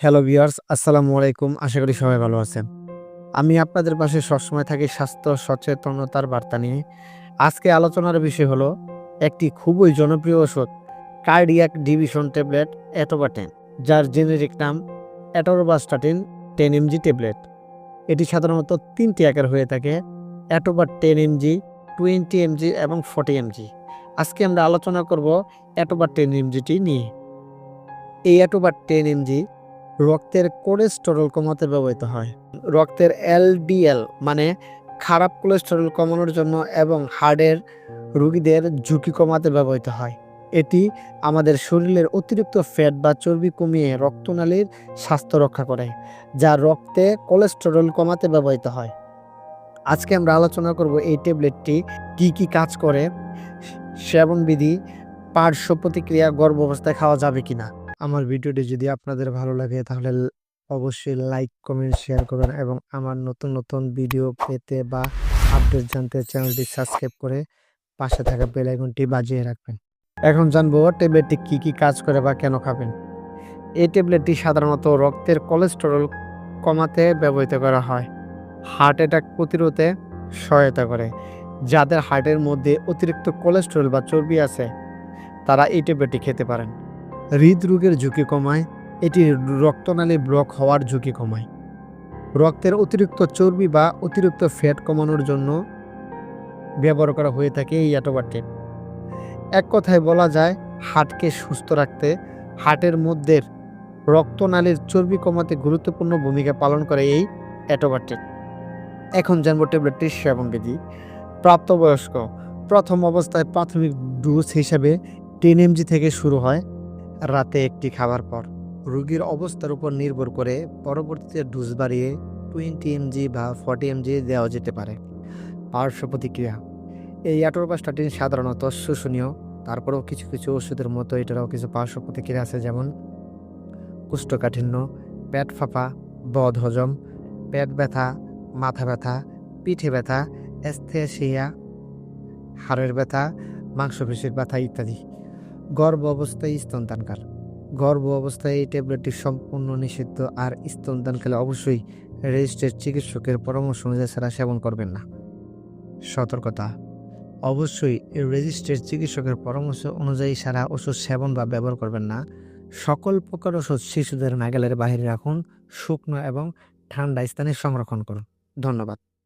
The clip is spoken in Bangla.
হ্যালো ভিউয়ার্স আসসালামু আলাইকুম। আশা করি সবাই ভালো আছেন। আমি আপনাদের পাশে সবসময় থাকি স্বাস্থ্য, সচেতনতার বার্তা নিয়ে। আজকে আলোচনার বিষয় হলো, একটি খুবই জনপ্রিয় ওষুধ কার্ডিয়াক ডিভিশন ট্যাবলেট অ্যাটোবাটেন যার জেনেরিক নাম অ্যাটোরোবাস্টাটিন টেন এমজি ট্যাবলেট এটি সাধারণত তিনটি আকার হয়ে থাকে অ্যাটোবার টেন এমজি টোয়েন্টি এমজি এবং ফর্টি এমজি আজকে আমরা আলোচনা করব অ্যাটোবার টেন এমজিটি নিয়ে। এই অ্যাটোবার টেন এমজি রক্তের কোলেস্টেরল কমাতে ব্যবহৃত হয়। রক্তের এলডিএল মানে খারাপ কোলেস্টেরল কমানোর জন্য এবং হার্টের রোগীদের ঝুঁকি কমাতে ব্যবহৃত হয়। এটি আমাদের শরীরের অতিরিক্ত ফ্যাট বা চর্বি কমিয়ে রক্তনালীর স্বাস্থ্য রক্ষা করে, যা রক্তে কোলেস্টেরল কমাতে ব্যবহৃত হয়। আজকে আমরা আলোচনা করব এই ট্যাবলেটটি কি কি কাজ করে সেবনবিধি পার্শ্ব প্রতিক্রিয়া গর্ভ অবস্থায় খাওয়া যাবে কিনা। আমার ভিডিওটি যদি আপনাদের ভালো লাগে তাহলে অবশ্যই লাইক, কমেন্ট, শেয়ার করবেন এবং আমার নতুন নতুন ভিডিও পেতে বা আপডেট জানতে চ্যানেলটি সাবস্ক্রাইব করে পাশে থাকা বেল আইকনটি বাজিয়ে রাখবেন। এখন জানব ট্যাবলেটটি কি কি কাজ করে বা কেন খাবেন? এই ট্যাবলেটটি সাধারণত রক্তের কোলেস্টেরল কমাতে ব্যবহৃত করা হয়। হার্ট অ্যাটাক প্রতিরোধে সহায়তা করে। যাদের হার্টের মধ্যে অতিরিক্ত কোলেস্টেরল বা চর্বি আছে, তারা এই ট্যাবলেটটি খেতে পারেন। হৃদরোগের ঝুঁকি কমায়, এটি রক্তনালী ব্লক হওয়ার ঝুঁকি কমায়। রক্তের অতিরিক্ত চর্বি বা অতিরিক্ত ফ্যাট কমানোর জন্য ব্যবহার করা হয়ে থাকে এই অ্যাটোবারটি। এক কথায় বলা যায়, হার্টকে সুস্থ রাখতে হার্টের মধ্যে রক্তনালীর চর্বি কমাতে গুরুত্বপূর্ণ ভূমিকা পালন করে এই অ্যাটোবারটি। এখন জানব ট্যাবলেটটির সেবন বিধি প্রাপ্তবয়স্ক, প্রথম অবস্থায় প্রাথমিক ডোজ হিসাবে টেন এমজি থেকে শুরু হয়। রাতে একটি খাবার পর। রোগীর অবস্থার উপর নির্ভর করে পরবর্তীতে ডোজ বাড়িয়ে টোয়েন্টি এমজি বা ফর্টি এমজি দেওয়া যেতে পারে। পার্শ্ব প্রতিক্রিয়া। এই অ্যাটোরোবাস্টাটিন সাধারণত শোষণীয়। তারপরেও কিছু কিছু ওষুধের মতো এটারও কিছু পার্শ্ব প্রতিক্রিয়া আছে, যেমন কুষ্ঠকাঠিন্য, পেট ফাঁপা, বদ হজম, পেট ব্যথা, মাথা ব্যথা, পিঠে ব্যথা, অ্যাস্থেসিয়া, হাড়ের ব্যথা, মাংসপেশির ব্যথা ইত্যাদি। গর্ভ অবস্থায় স্তনদানকার গর্ভ অবস্থায় এই ট্যাবলেটটি সম্পূর্ণ নিষিদ্ধ আর স্তনদানকালে অবশ্যই রেজিস্টার্ড চিকিৎসকের পরামর্শ অনুযায়ী ছাড়া সেবন করবেন না। সতর্কতা। অবশ্যই রেজিস্টার্ড চিকিৎসকের পরামর্শ অনুযায়ী সারা ওষুধ সেবন বা ব্যবহার করবেন না। সকল প্রকার ওষুধ শিশুদের নাগালের বাইরে রাখুন, শুকনো এবং ঠান্ডা স্থানে সংরক্ষণ করুন। ধন্যবাদ।